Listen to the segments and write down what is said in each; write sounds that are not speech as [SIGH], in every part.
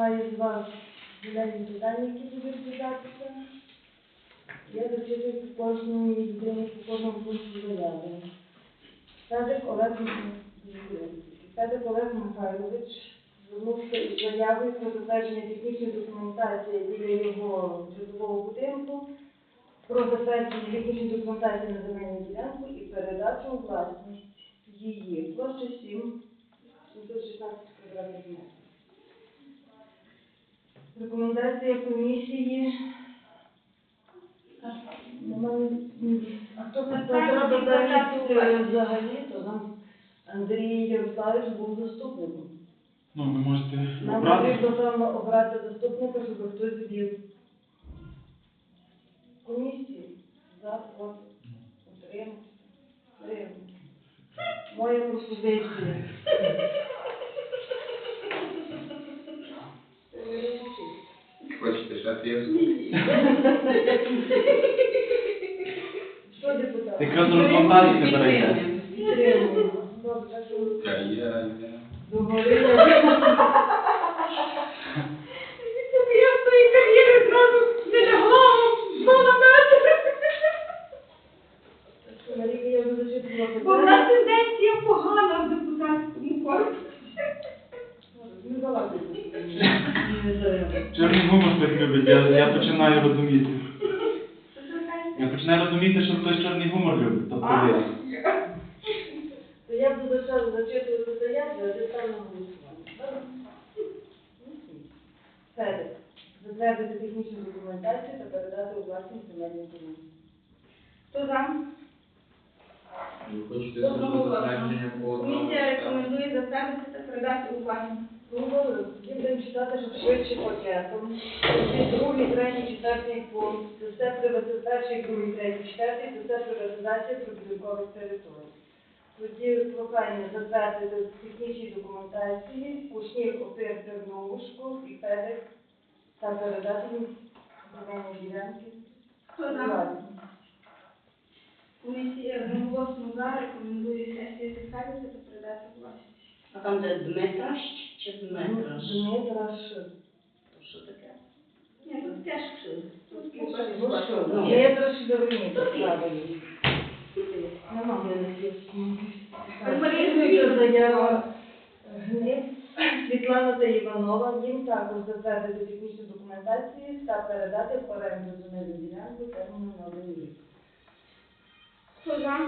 має з вас зелені питання, які будуть додатися. Я зачитую по людині, по кожному пункту заяви. Федик Олег. Федик Олег Михайлович звернувся із заявою про затвердження технічної документації біля його житлового будинку, про затвердження технічної документації на земельну ділянку і передачу у власність її. Площа 7, 716 квадратних метрів. Рекомендація комісії. А хто так. взагалі, то нам Андрій Ярославович був заступником. Ну, ви можете Нам обрати. потрібно там обрати заступника, щоб хтось вів комісії за проти утримався. Утримався. Моя пропозиція. Хочете ще тріску? Що депутат? Якраз трансплантації не берете. Підтримуємо. Тоді будемо читати, що швидше. Тоді другий, третій, четвертий пункт. Це приватизація, другий, третій, четвертий, це приватизація прибудинкових територій. Тоді прохання затвердити в технічній документації Кушнір, Опир, Терновушку і Федик та передати земельні ділянки. Хто за? Комісія одноголосно за рекомендує сесії затвердити та передати власність. А там де Дмитраш чи Дмитраш? Дмитраш. Що таке? Ні, тут теж Ну Ну. Дмитраш правильно. Нема в мене Марія заява Світлана та Іванова. Їм також затвердити технічну документацію та передати в оренду земельну ділянку терміну на один рік. Хто за?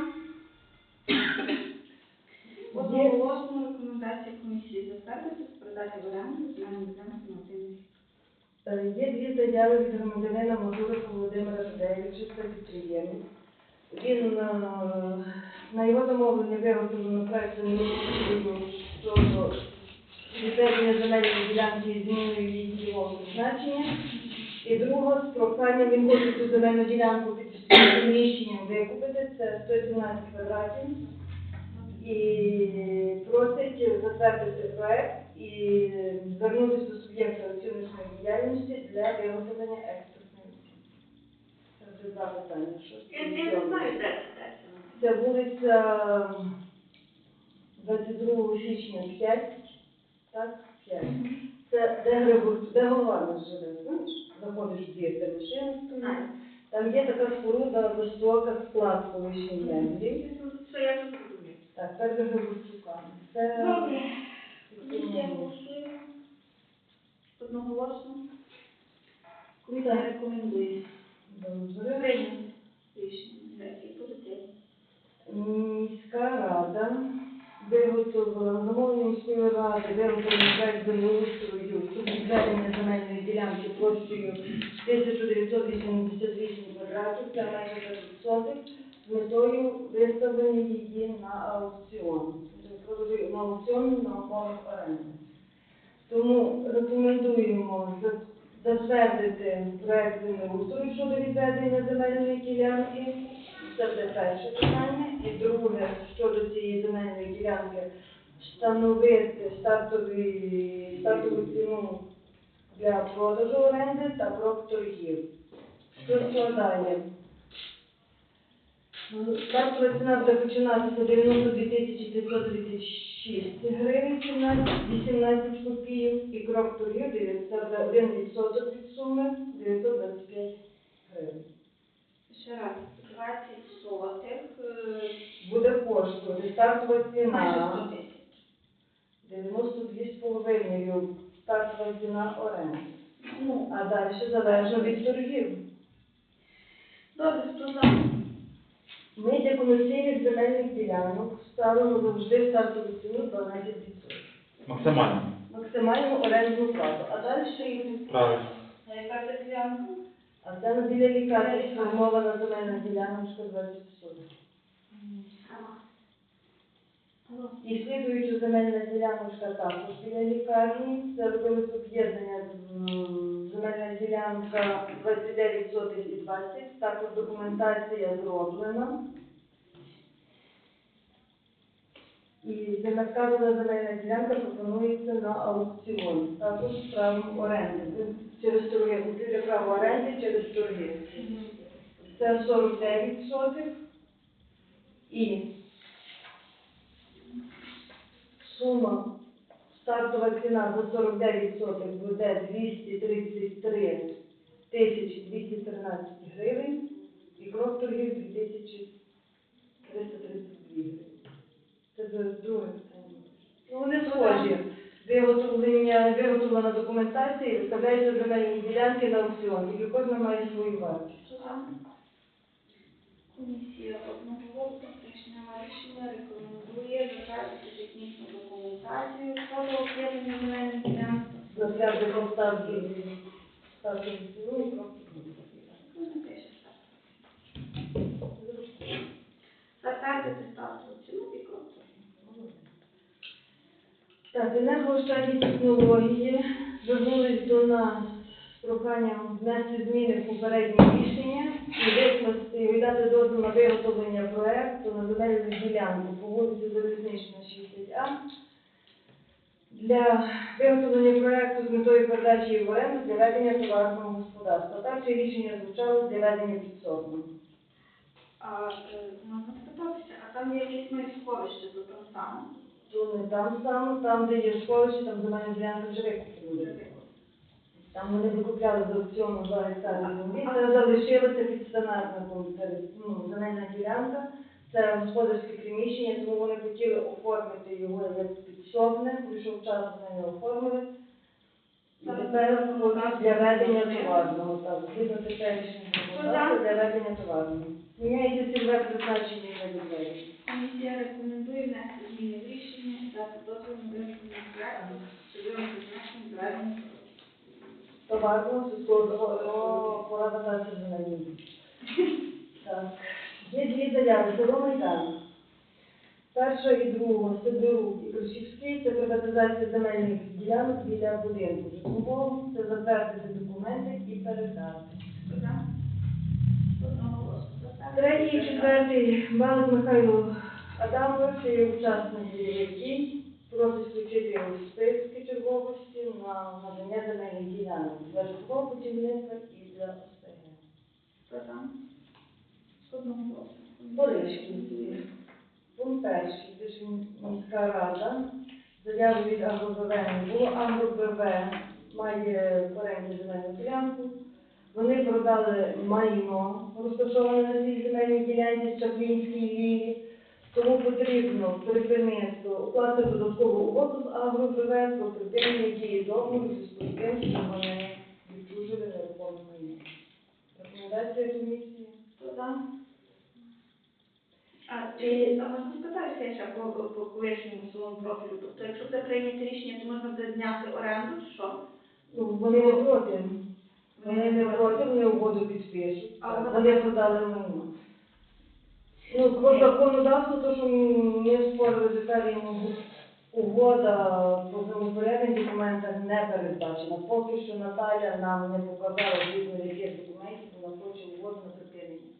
Одноголосно рекомендація комісії затвердити та передати в оренду земельну ділянку на один. Е, Є дві заяви від громадянина Мазурика Володимира Федоровича, це підприємець. Він е, на його замовлення виготовлено проект щодо відведення земельної ділянки зміною її цільового призначення. І друга з проханням він хоче цю земельну ділянку під приміщенням викупити, це 117 квадратів. І просить затвердити проект і звернутися до суб'єкта оціночної діяльності для виготовлення експертної оцінки. Це вже два питання. Що Я не знаю, де це. Це вулиця 22 січня 5, так? 5. Це де Григор, де голова живе, знаєш? Заходиш в двір, де машина стоїть. Там є така споруда висока склад колишній. Що я тут Так, перед Григорчуками. Це Добре. Комісія голосує. Одноголосно. Комісія рекомендує. Добре. Рішення сесії позитивно. Міська рада виготовила замовлення міської ради виготовлення проект землеустрою відведення земельної ділянки площею 1988 квадратів, це майже 10 сотих, з метою виставлення її на аукціон. Продажу на аукціон на умовах оренди. Тому рекомендуємо затвердити проект землеустрою щодо відведення земельної ділянки. Це буде перше питання. І друге, щодо цієї земельної ділянки, встановити стартові, стартову ціну для продажу оренди та проб торгів. Що складає? Стартова ціна буде починатися 92 536 гривень, 17, 18 копійок, і крок торгів 900, це буде 1 відсоток від суми 925 гривень. Ще раз, 20 сотих, е, Буде коштувати стартова ціна 92,5 стартова ціна оренди. Ну, А далі залежно від торгів. добре, за? Ми для комерційних земельних ділянок ставимо завжди стартову ціну 12%. Максимально. Максимальну орендну плату. А далі ще йдуть. Правильно. А яка це ділянка? А це на біля лікарні сформована земельна діляночка 20 І слідуюча земельна діляночка також біля лікарні. Це робилось об'єднання земельна ділянка 29 сотих і 20. Також документація зроблена. І землеказана земельна ділянка пропонується на аукціон. Також правом оренди. Через торги. Купівля право оренди через торги. Це 49 сотих. І сума, стартова ціна за 49 сотих буде 233 тисячі 213 гривень і крок торгів 2332 гривень. Це друге питання. Ну, вони схожі. Виготовлення, виготовлена документація і виставляються земельні ділянки на аукціон. І кожна має свою вартість. Комісія прийняла рішення, рекомендує затвердити технічну документацію щодо об'єднання земельних ділянок. Затвердити ставки і. Ну, не пише так. Затвердити статус ціну і крок Так, енергоощадні технології звернулись до нас з проханням внести зміни в попереднє рішення і викласти і дати дозвіл на виготовлення проекту на земельну ділянку по вулиці Залізнична 60А для виготовлення проекту з метою передачі в оренду для ведення товарного господарства. Так це рішення звучало для ведення підсобного. А е, можна спитатися, а там є якісь ми сховище за там? То не там саме, там, де є сховище, там земельна ділянка вже викупили. Там вони викупляли з аукціону за гектари землі. Це залишилася підстанарна ну, земельна ділянка. Це господарське приміщення, тому вони хотіли оформити його як підсобне. Прийшов час, вони його оформили. І тепер воно для ведення товарного. Так, згідно теперішнього законодавства для ведення товарного. Міняється цільове призначення для людей. Комісія рекомендує внести зміни в рішення дати дозвіл на виготовлення проекту з цільовим призначенням зведення Товарного сільського порада земельні. Так. Є дві заяви, село Майдан. Перша і друга, Сидорук і Крушівський, це приватизація земельних ділянок біля будинку житлового, це затвердити документи і передати. Третій і четвертий Малик Михайло Адамович, учасник який просить включити в списки черговості на надання земельних ділянок для житлового будівництва і для ОСГ. Хто за? Одноголосно. Боришківці. Пункт перший, ж міська рада. Заяву від АГРБВ не було. АГРБВ має в оренді земельну ділянку. Вони продали майно, розташоване на цій земельній ділянці Чаплінській ліві. Тому потрібно припинити укласти додаткову угоду з АГРБВ про припинення дії договору зі спортивним, що вони відчужили нерухоме майно. Рекомендація комісії. А, а можна спитатися ще по, по, колишньому своєму профілю? Тобто, якщо це прийняти рішення, то можна буде зняти оренду, чи що? Ну, вони не проти. Вони не проти, вони угоду підпишуть. А Вони продали майно. Ну, по законодавству, то, що ми спорили з Віталієм, угода по землепорядних документах не передбачена. Поки що Наталя нам не показала згідно яких документів вона хоче угоду на припинення.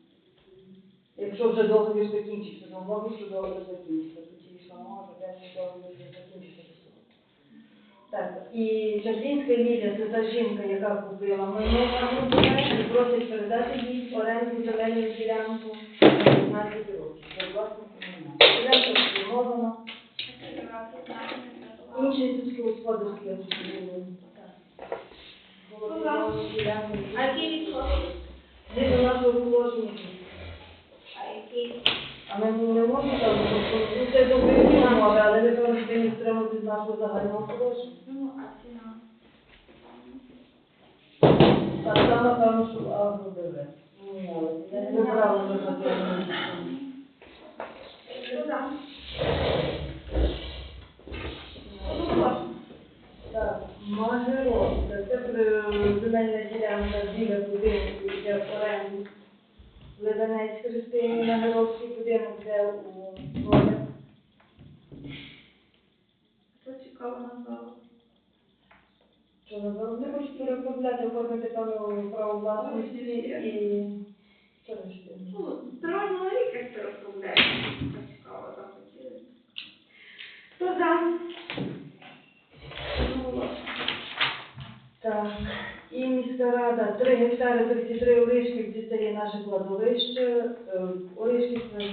Якщо вже договір закінчиться, то мові, що договір закінчиться. Тоді йшла мова про те, що договір суду. Так, і Чаплінська Лілія, це та жінка, яка купила майно просить передати їй оренду земельну ділянку 15 років. За власником призначення для того. Інші сільськогосподарські обслуговування. А який відсоток? Згідно нашого положення. А який? А ми не можемо там, ну, це не брала на законну. Хто за? Так, Мажеровська, це земельна ділянка біля будинку, йде в оренду. Левенець Христині Мажеровський будинок, де у Волі. Хто цікаво назвав? Що називають? Не хочуть переробляти, оформити певну право власності і... Ще? Ну, здоров'я це розробляє. Цікаво. Хто за? Так, і міська рада, 3 гектари 33 Оришківці, це є наше кладовище. Е,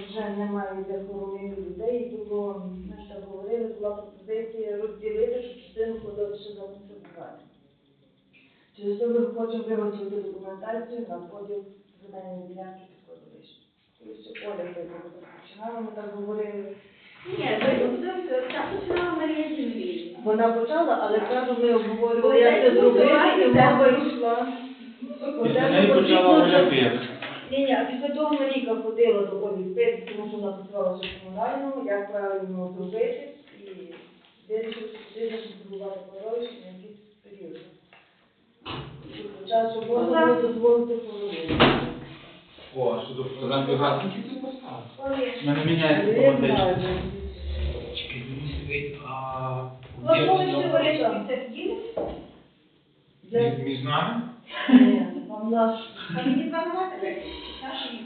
вже немає для хоронів людей, було, ми ж так говорили, була пропозиція розділити, щоб частину кладовища запрацювати. Через це ми хочемо виготовити документацію на поділ земельної ділянки кладовище. І ще Оля це починала, ми так говорили. Ні, так починала Марія Зімвій. Вона почала, але кажу, ми обговорювали, як це зробити, і мова йшла. Після неї почала Оля Пєк. Ні, ні, а після того Маріка ходила до Олі Пець, тому що вона працювала ще комунальному, як правильно зробити, і потрібно побудувати кладовище на якийсь період. Час, щоб можна було дозволити половину. О, що до Фотографію гасників ти поставив? Мене міняється автоматично. знаю. Чекай, мені сидить, а... Кладовище Олешки, це дім? Де? Між нами? Ні, там наш. А мені два немає Наші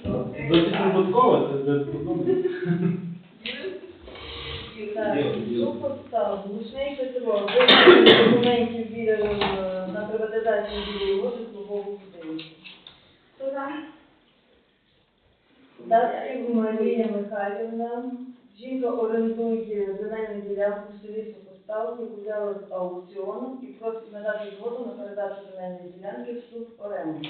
Досить випадково, це подумати. Ну гучний Петро, документів біля е, на приватизацію білої води службового будинку. Хто за? Дацьків Марія Михайлівна. Жінка орендує земельну ділянку в селі Сухостав, взяла з аукціону і просить надати згоду на передачу земельної ділянки в суд оренду.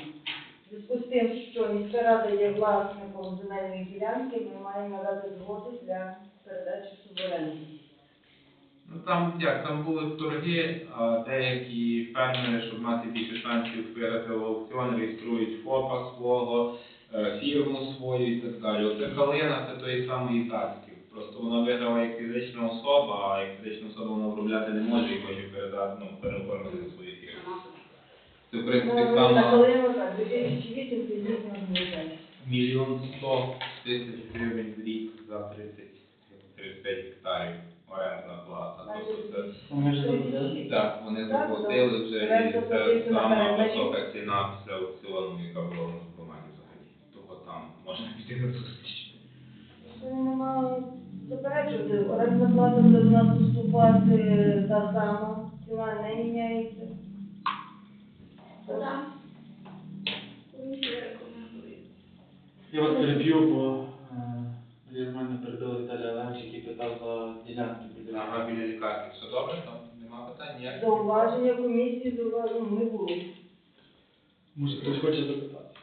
Зв'язку з тим, що міська рада є власником земельної ділянки, ми маємо надати згоду для передачі в суд оренду. Ну там як, там були торги, а деякі фермери, щоб мати більше шансів виграти аукціон, реєструють ФОПа свого, фірму свою і так далі. Оце калина це тої самої Тацьків. Просто вона виграла як фізична особа, а як фізична особа вона обробляти не може і хоче передати, ну, переоформити свою фірму. Це в принципі Ну, так, 2008 підлітна організація. мільйон сто тисяч гривень в рік за 30, 35 гектарів орендна плата. Тобто це. Так, вони заплатили вже, і це сама висока ціна після аукціону, яка була можна піти на зустріч. Нема заперечувати. Орендна плата буде до нас поступати та сама, ціна не міняється. За? Комісія рекомендує. Я вас переб'ю, бо е, в мене передали Віталій Олегович, який питав за ділянки біля. Ага, біля лікарні. Все добре? Там нема питань ніяких? Зауваження комісії зауваження не було. Може хтось хоче запитати?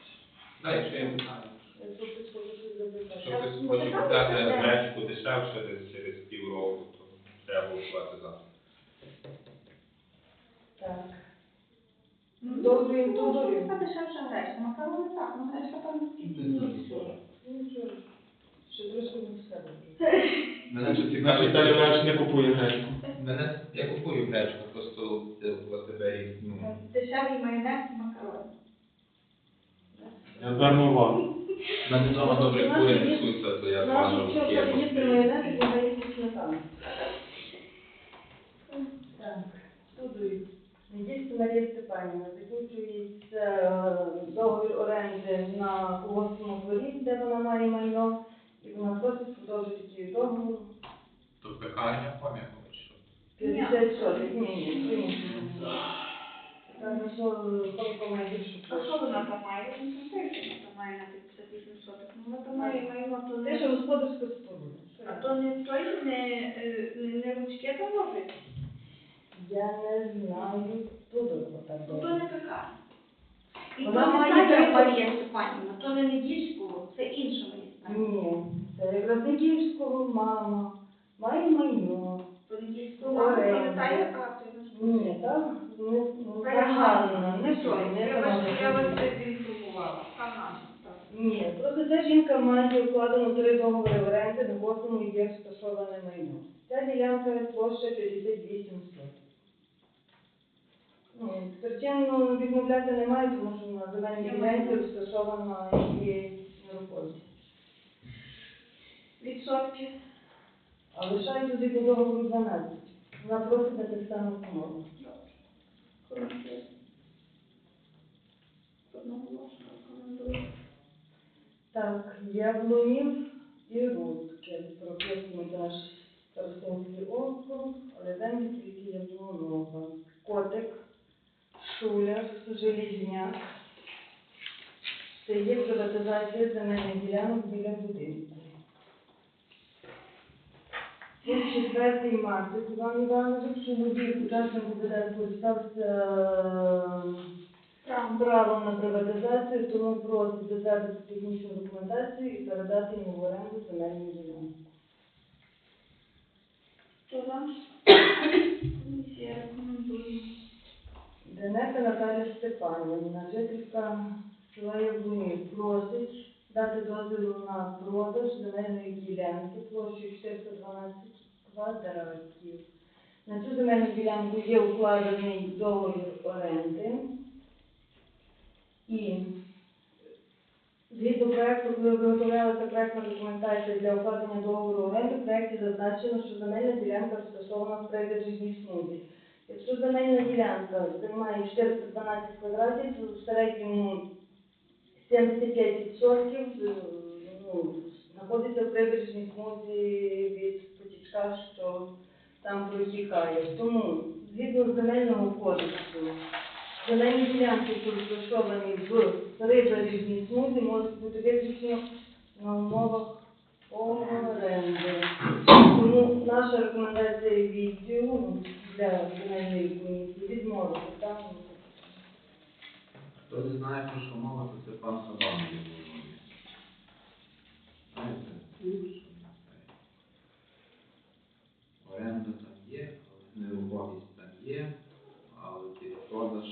Так, якщо є питання. Хтось хоче купляти гречку дешевше десь через півроку, то треба голосувати за. Так. Ну, Добре, ну, добре. Яка дешевша гречка? Макарони так, ну гречка там скільки. Нічого. Ще трошки не все. Мене ще Наш цікавить. Віталій не купує гречку. Мене я купую гречку, просто е, в АТБ ну, Дешевий майонез і макарони. Я зверну увагу. В мене вдома добре кури несуться, то я що є. Так, студують. Недільська Марія Степанівна, закінчується е, договір оренди на колгоспному дворі, де вона має майно, і вона просить продовжити цей договір То пекарня пам'ятаю, що. 50 сотень. Ні, ні, ні. Каже, що тільки найбільше. А що вона там має, він там пише, що там має на 58 соток. Ну, вона там має майно, то не... що господарська споруда. А то не той, не, е, не, не ручки там робить. Я не знаю, хто до так Ну, то не така. І Вона то має не Таня Марія Степанівна, то не Недільського, це інша Марія Степанівна. Ні, це якраз Недільського мама, має майно. То Недільського мама Оренда. пам'ятає, а то не Ні, так, Та я загально, не той, не я вас, я вас загально. інформувала. Ага. Ні, просто ця жінка має укладено три договори оренди, на кожному є розташоване майно. Ця ділянка площа 58 соток. Ну, причин ну, відмовляти немає, тому що на земельній Я ділянці розташована її нерухомість. Відсотки. А лишає тоді до договору 12. Вона просить на самих умовах. Коментує. Одноголосно. Так, яблунів і рудки. Прописуємо наш старостинський округ, землі тільки яблунова. Котик, шуляр, желізняк. Це є приватизація земельних ділянок біля будинку. 4 марта Іван Іванович, чоловік учасник УБД користався Там. право на приватизацію, тому просить затвердити технічну документацію і передати йому в оренду земельну ділянку. Хто за? Комісія рекомендує. Денека Наталя Степанівна, жителька села просить дати дозвіл на продаж земельної ділянки площею 412 квадратів. На цю земельну ділянку є укладений договір оренди. І згідно проекту, коли виготовлялася проектна документація для укладення договору оренди, в проекті зазначено, що земельна ділянка розташована в прибережній смузі. Якщо земельна ділянка займає 412 квадратів, то в середньому 75% е, ну, знаходиться в прибережній смузі від потічка, що там протікає. Тому, згідно з земельного кодексу, земельні ділянки, які розташовані в прибережній смузі, можуть бути виключно на умовах оренди. Тому наша рекомендація відділу для земельної комісії відмовити. Хто не знає, про що мова, то це пан Хабан є головний. Знаєте? Оренда там є, але нерухомість там є, але ті продаж.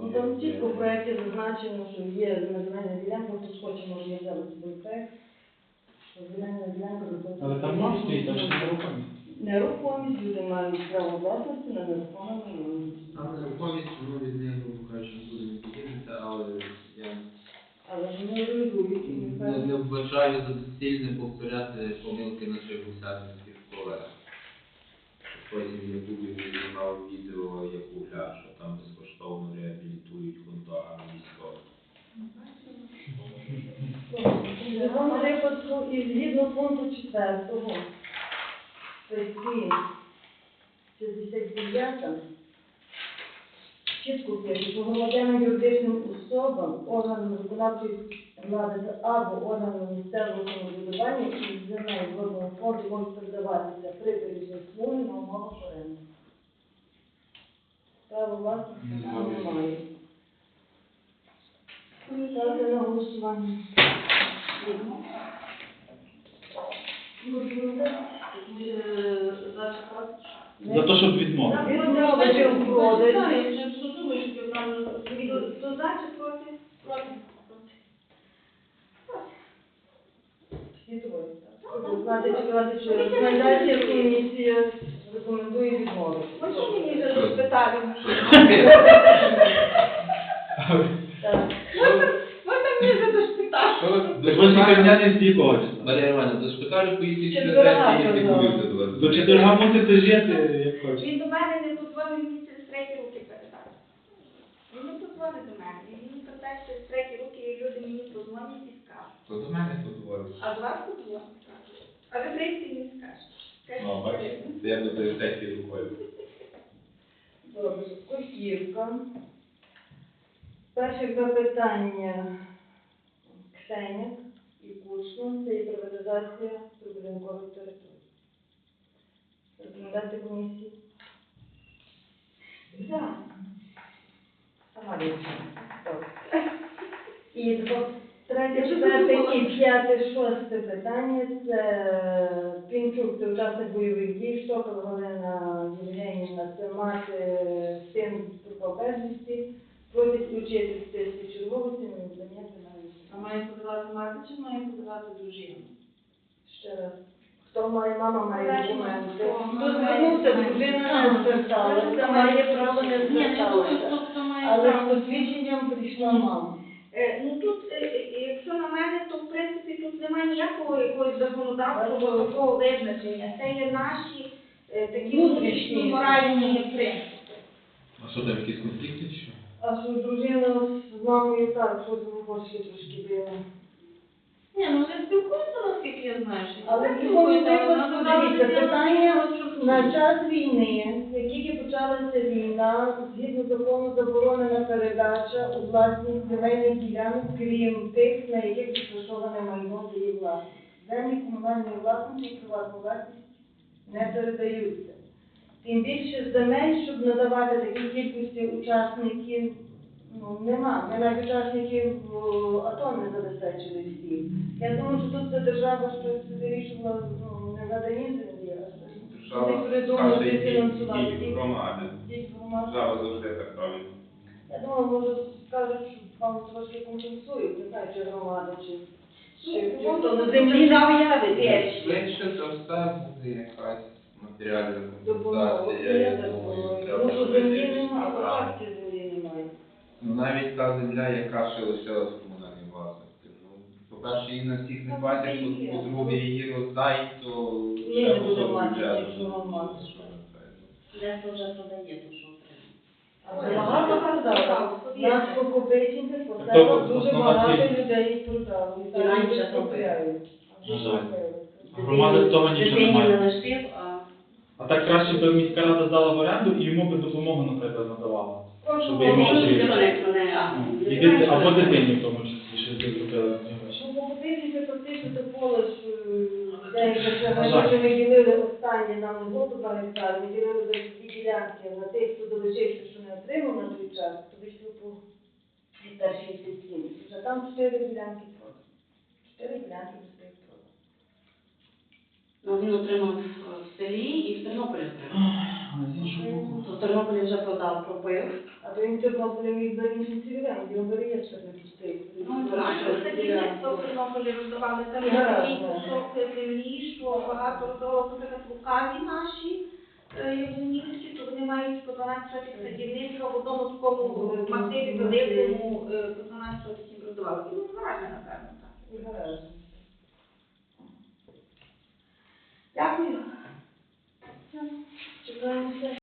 Ну, там чітко в проєкті зазначено, що є земельна ділянка, хто хоче, може я взяла собі проєкт, що земельна ділянка. Але там мав стоїть, там ще нерухомість. Нерухомість, люди мають право власності на нерухоме майно. Там нерухомість, воно від неї, грубо кажучи, нікуди не подінеться, але я Але ж не руйнують і не не, не певно. вважаю за доцільне повторяти помилки наших гусятинських колег. Потім Ютубі знімав відео, як угля, що там безкоштовно реабілітують хунтагами такому випадку і згідно пункту 4 статті 69 чітко пише, що громадянам юридичним особам, органам виконавчої влади або органам місцевого самоврядування і земель водного фонду можуть передаватися при перелічній на умовах оренди. Право власності там немає. Ставте на голосування. За те, щоб відмовити. Відмовити в продажі. Хто за чи проти? Проти. Значить, рекомендація комісія рекомендує відмовити. Можна мені вже розпитати? [LAUGHS] Так. Розпитати? До лікарняні всі хочуть. Марія Івановна, до шпиталю поїдіть Чи через дорога десять, якщо до вас. До четверга мусите жити, як хочете. Він до мене не дозволив мені через треті руки передати. Він не дозволив до мене. Він мені казав, що через треті руки люди мені позвонять і скажуть. То до мене подзвонить. А до вас позвонить. А ви прийдете не скажете. Ну, бачите, це я до третьої рукою. Добре. Кохівка. Перше запитання Ксеняк і Кучно, це є приватизація прибудинкових територій. Рекомендації комісії? За. Сама. Добре. І два- третє, четверте і п'яте, шосте питання це Пінчук, це учасник бойових дій, Штокол Галина Євгенівна, це мати син трупа безвісті, просять включити в список черговості на надання фінансів. А має подавати чи має подавати дружина? Ще раз. Хто має, мама має Має, документи. хто Хто має, звернувся, дружина не зверталася, має право не Ні, не думаю, зверталася. хто, хто має Але з право. посвідченням прийшла мама. Е, Ну тут, е, е, якщо на мене, то в принципі тут немає ніякого якогось законодавчого такого визначення. Це є наші е, такі Внутрішні. внутрішні моральні принципи. А що там якісь конфлікти чи що? А що дружина з мамою так, що хоче трошки дивно. Ні, ну вони спілкуються, наскільки я знаю. що Але в будь-якому випадку, дивіться, питання на час війни, як тільки почалася війна, згідно закону заборонена передача у власність земельних ділянок, крім тих, на яких розташоване майно її власність. Землі комунальної власності і приватну власність не передаються. Тим більше земель, щоб надавати такій кількості учасників, ну, нема. Ми навіть учасників о, АТО не забезпечили всіх. Я думаю, що тут держава щось вирішувала, ну, не надані землі, а щось Держава придумати фінансувати. Держава завжди так робить. Я думаю, може скажуть, що вам трошки компенсують, не знаю, чи громада, чи, Ну, на ну, землі. Швидше за все буде якась матеріальна компенсація. Я думаю, треба Ну, що землі немає. Ну, навіть та земля, яка ще лишилась в комунальній власності. Ну, по-перше, її на всіх не Ну, платять, по- по-друге, її роздай, то Ні, не буде мати, якщо вам мати. Дехто вже продає, то що. А багато продали. продали, Нас повірте. по копейчинках То поставило дуже основна багато ціль. людей продали. І зараз раніше робили. купляють. А вже жаль. купили. Громади з того нічого не лишив, а А так краще б міська рада здала в оренду і йому би допомогу, наприклад, надавала. Щоб йому а, Ну, І дити, або дитині в тому числі, що ти купили. Ну, по позиції фактично це поле ж е, деяке ще ми жаль. вже ми ділили останнє нам було два гектари, ми ділили за дві ділянки на тих, хто залишився, що не отримав на той час, то вийшло по гектар 67. Вже там чотири ділянки продано. Чотири ділянки вже продано. ну, він отримав е, селі і в Тернополі отримав. То в Тернополі вже продав, пробив. А то він Тернополі іншим цільовим, його реєстр не пустив. Ну, правильно. Це дільництво в Тернополі роздавали, там є такий кусок землі, що багато роздавали, наприклад, лукаві наші е, то вони мають по 12 сотих садівництва в одному такому е, масиві великому е, по 12 сотих їм роздавали. Ну, гарно, напевно, так. Дякую. Чекаємо все.